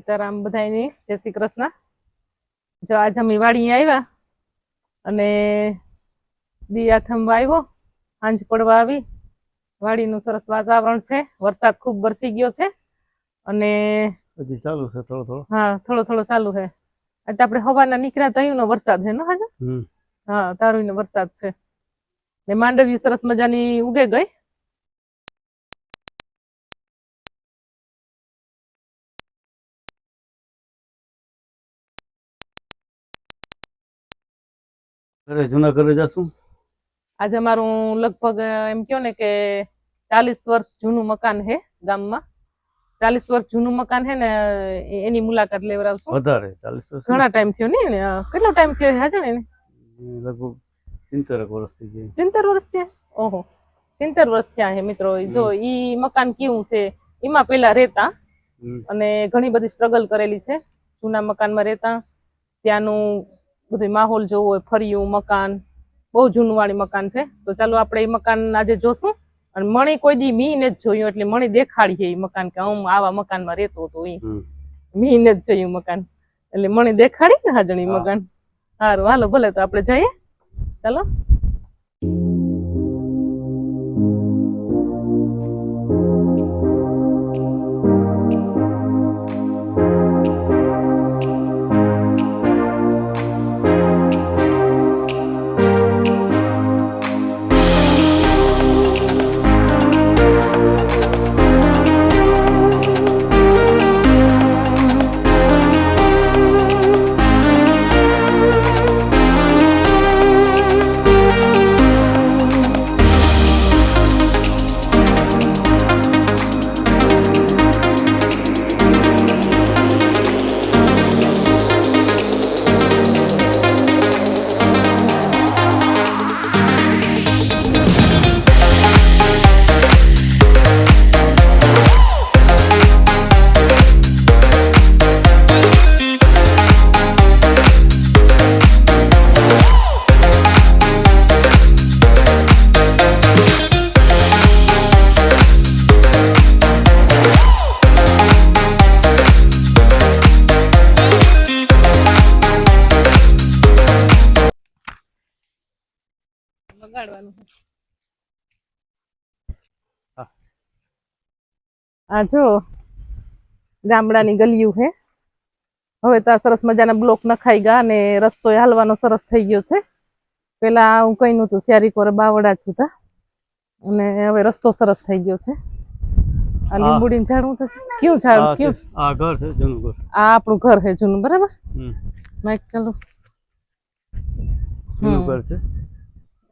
સીતારામ બધાની જય શ્રી કૃષ્ણ. જો આજ અમે વાડી આવ્યા અને દિયા થંભ આવ્યો સાંજ પડવા આવી. વાડીનું સરસ વાતાવરણ છે વરસાદ ખૂબ વરસી ગયો છે અને હજી ચાલુ છે થોડો થોડો. હા થોડો થોડો ચાલુ છે. એટલે આપણે હવાના નીકળ્યા તયુંનો વરસાદ છે ને હાજર હા તારું વરસાદ છે. ને માંડવી સરસ મજાની ઉગે ગઈ. ઘરે જુનાગઢ જશું? આજે અમારું લગભગ એમ કયો ને કે ચાલીસ વર્ષ જૂનું મકાન છે ગામમાં. ચાલીસ વર્ષ જૂનું મકાન છે ને એની મુલાકાત લેવડાવશું. વધારે ચાલીસ વર્ષ? ઘણા ટાઈમ થયો ને? કેટલો ટાઈમ થયો હાજર ને લગભગ સિત્તેર વર્ષ થઈ ગયા. સિત્તેર વર્ષ થયા? ઓહો સિત્તેર વર્ષ થયા છે મિત્રો. જો ઈ મકાન કેવું છે? એમાં પેલા રહેતા અને ઘણી બધી સ્ટ્રગલ કરેલી છે. જૂના મકાનમાં રહેતા ત્યાંનું બધું માહોલ જોવો હોય ફર્યું મકાન બહુ જૂનું વાળી મકાન છે. તો ચાલો આપણે એ મકાન આજે જોશું. અને મણી કોઈ દી મીને જ જોયું એટલે મણી દેખાડીએ એ મકાન કે હું આવા મકાનમાં રહેતો હતો એ. મીને જ જોયું મકાન. એટલે મણી દેખાડી ને હાજણી મકાન. સારું હાલો ભલે તો આપણે જઈએ. ચાલો. હા. આ જો ગામડાની ગલિયું હે હવે તો આ સરસ મજાના બ્લોક નખાઈ ગયા અને રસ્તો હાલવાનો સરસ થઈ ગયો છે. પેલા હું કઈ નતું શિયારી કોર બાવડા છું તા અને હવે રસ્તો સરસ થઈ ગયો છે. આ લીંબુડી ઝાડવું તો કયું ઝાડ? આ કયું? આ ઘર છે જૂનું ઘર. આ આપણું ઘર છે જૂનું બરાબર? માઇક ચાલો. ઘર છે.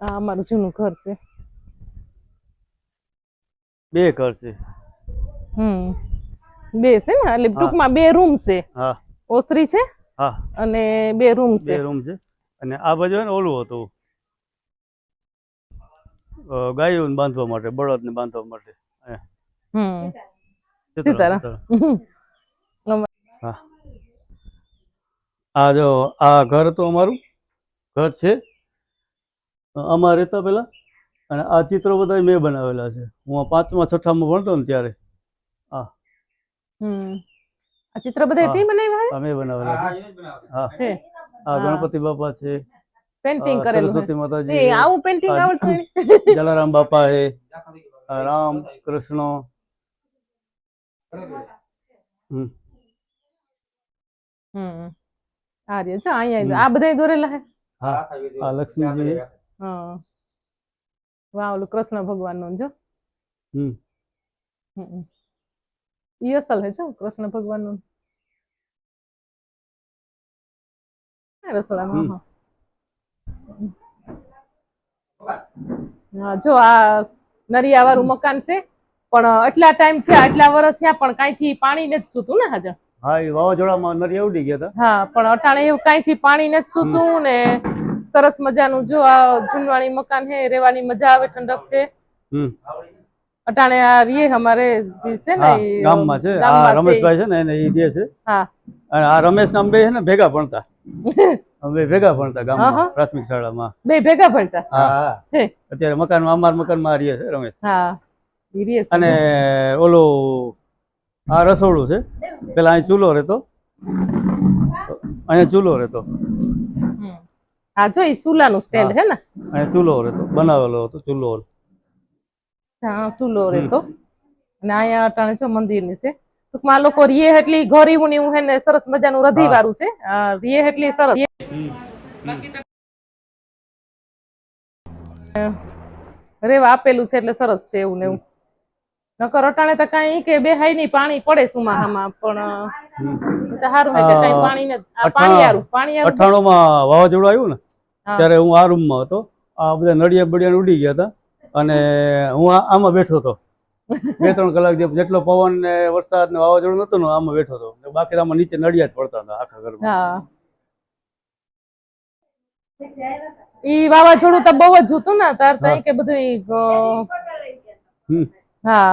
આ અમારું જૂનું ઘર છે. બે ઘર છે. હમ. બે છે ને? એટલે ટૂંકમાં બે રૂમ છે. હા. ઓસરી છે હા. અને બે રૂમ બે છે રૂમ છે. અને આ બાજુ ને ઓલું હતું. ગાયોને બાંધવા માટે બળદને બાંધવા માટે. હમ. સીતારામ. હા. આ જો આ ઘર તો અમારું? ઘર છે? આમાં રહેતા પેલા અને આ ચિત્રો બધા મેં બનાવેલા છે. હું પાંચમા છઠ્ઠામાં ભણતો ને ત્યારે. હમ. આ ચિત્ર બધા હા. તે બનાવ્યા મેં બનાવેલા હા આ હા. ગણપતિ બાપા છે. પેન્ટિંગ કરેલું છે. સરસ્વતી એ માતાજી આવું પેન્ટિંગ આવડતું જલારામ બાપા હે રામ કૃષ્ણ. હમ. હમ. આ રહ્યો જો અહીંયા આ બધા દોરેલા હે. હા આ લક્ષ્મીજી છે. હા. વાહ ઓલું કૃષ્ણ ભગવાનનું જો હમ. ઈ અસલ હે જો કૃષ્ણ ભગવાનનું રસોડામાં હા. જો આ નરિયા વાળું મકાન છે પણ આટલા ટાઈમ થયા આટલા વર્ષ થયા પણ કાંઈથી પાણી નથી સૂતું ને હાજર. હા એ વાવાઝોડામાં નરિયા ઉડી ગયા હતા. હા પણ અટાણે એવું કાંઈથી પાણી નથી સૂતું ને સરસ મજાનું જો આ જૂનવાણી મકાન હે રેવાની મજા આવે ઠંડક છે. અટાણે આ રીએ અમારે જે છે ને ગામમાં છે. આ. રમેશભાઈ છે ને એને ઈ દે છે. હા. અને આ રમેશ નામ બે છે ને ભેગા ભણતા. અમે ભેગા ભણતા. ગામમાં પ્રાથમિક શાળામાં. બે ભેગા ભણતા? હા અત્યારે મકાનમાં અમાર મકાનમાં રીએ છે રમેશ. હા. અને ઓલો આ રસોડું છે. પેલા અહીં ચૂલો રહેતો. અહીંયા ચૂલો રહેતો. હા જો એ સુલાનું સ્ટેન્ડ હે. ને? અહીંયા ચૂલો રહેતો બનાવેલો હતો ચૂલો હા સુલો રહેતો અને અહીંયા અટાણે જો મંદિરની છે. ટૂંકમાં લોકો રીએ એટલી ગરીબ ને એવું હે ને સરસ મજાનું રધી વાળું છે રીએ એટલી સરસ. રેવા આપેલું છે એટલે સરસ છે એવું ને એવું. નકર અટાણે તો કઈ કે બેહાયની પાણી પડે સુમાહામાં પણ સારું કે કઈ પાણી ને પાણી હારું પાણી હારું. માં વાવાઝોડું આવ્યું ને. ત્યારે હું આ રૂમમાં હતો. આ બધા નડિયા બડિયા ઉડી ગયા હતા. અને હું આમાં બેઠો હતો. બે ત્રણ કલાક જે- જેટલો પવન ને વરસાદ ને વાવાઝોડું નતું ને આમાં બેઠો હતો. બાકી આમાં નીચે નડિયા જ પડતા હતા આખા ઘરમાં. ઈ વાવાઝોડું તો બહુ જ હતું ને તાર તઈ કે બધું ઈ, હા.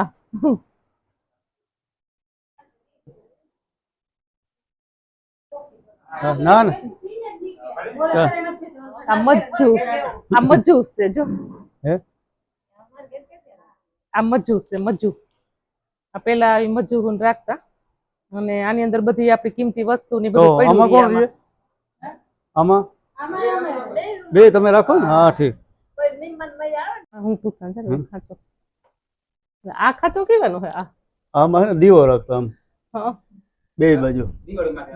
ના ને. ચાલ. આ મજ્જુ આ મજ્જુ છે જો. હે? આ મજ્જુ છે મજ્જુ આ પેલા ગુણ રાખતા. અને આની અંદર બધી આપણી કિંમતી વસ્તુ ની બધું પડ્યું કોણ આમાં. આમાં? બે તમે રાખો ને? હા ઠીક. હું પૂછા છે ને ખાચો. આ ખાચો કેવાનો હે આ. આમાં દીવો રાખતો આમ. હા. બે બાજુ.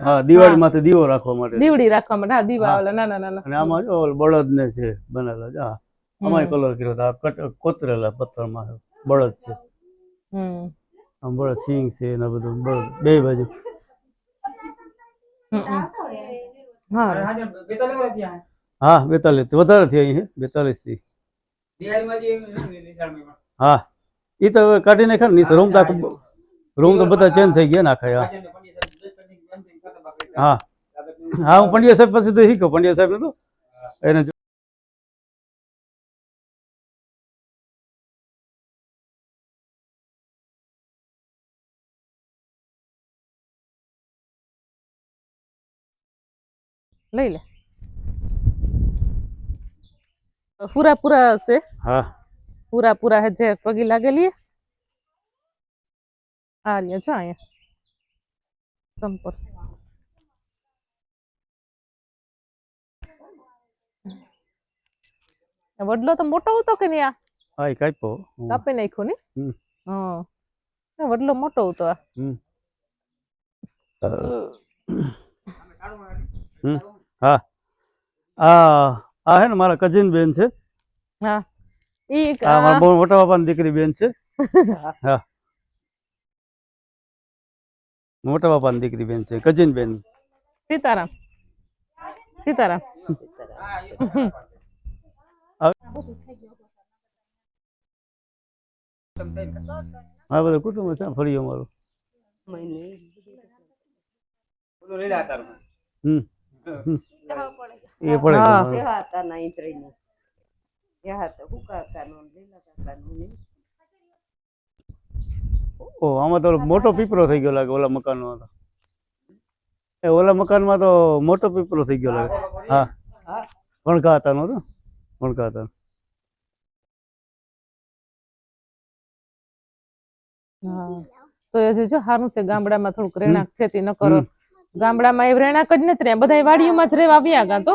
હા દિવાળી માથે દીવો રાખવા માટે. દીવડી રાખવા માટે. હા દીવા ઓલા નાના નાના અને આમાં જો બળદ ને છે બનેલા છે. હા આમાં કલર કર્યો હતો આ કોતરેલા પથ્થરમાં બળદ છે. હમ. આમ બળદ સિંગ છે ને બધું બળદ. બે બાજુ. હા. હા બેતાલીસ વધારે થયા અહીં બેતાલીસથી. હા. એ તો કાઢી નાખ્યા ને રૂમ તો રૂમ તો બધા ચેન્જ થઈ ગયા ને આખા હા. હા હા હું પંડ્યા સાહેબ પાસે તો શીખ્યો પંડ્યા સાહેબ નતો એને જો- લઈ લે પૂરા પૂરા છે હા પૂરા પૂરા હે જે પગી લાગેલી હે. આ રહ્યા જો અહીંયા સંપર વડલો તો મોટો હતો કે નહીં આ? હા એ કાપ્યો. કાપી નાખ્યો ને? હમ. હા. વડલો મોટો હતો આ. હા. આ આ હે ને મારા કઝિન બેન છે. હા. ઈ આ આ- મારા બહુ મોટા બાપાની દીકરી બેન છે. હા. મોટા બાપાની દીકરી બેન છે કઝિન બેન. સીતારામ. સીતારામ. હા બધા કુટુંબ છે ફરી અમારું. હમ. એ પડે હતા હતા આમાં તો મોટો પીપળો થઈ ગયો લાગે ઓલા મકાનમાં તો. એ ઓલા મકાનમાં તો મોટો પીપળો થઈ ગયો લાગે. હા હા. વણકા હતા નો તો હા. તો એ જે જો સારું છે ગામડામાં થોડુંક રહેણાંક છે તે ન કરો. ગામડામાં એ રહેણાંક જ નથી રહ્યા. બધા વાડીઓમાં જ રહેવા આવ્યા હતા તો?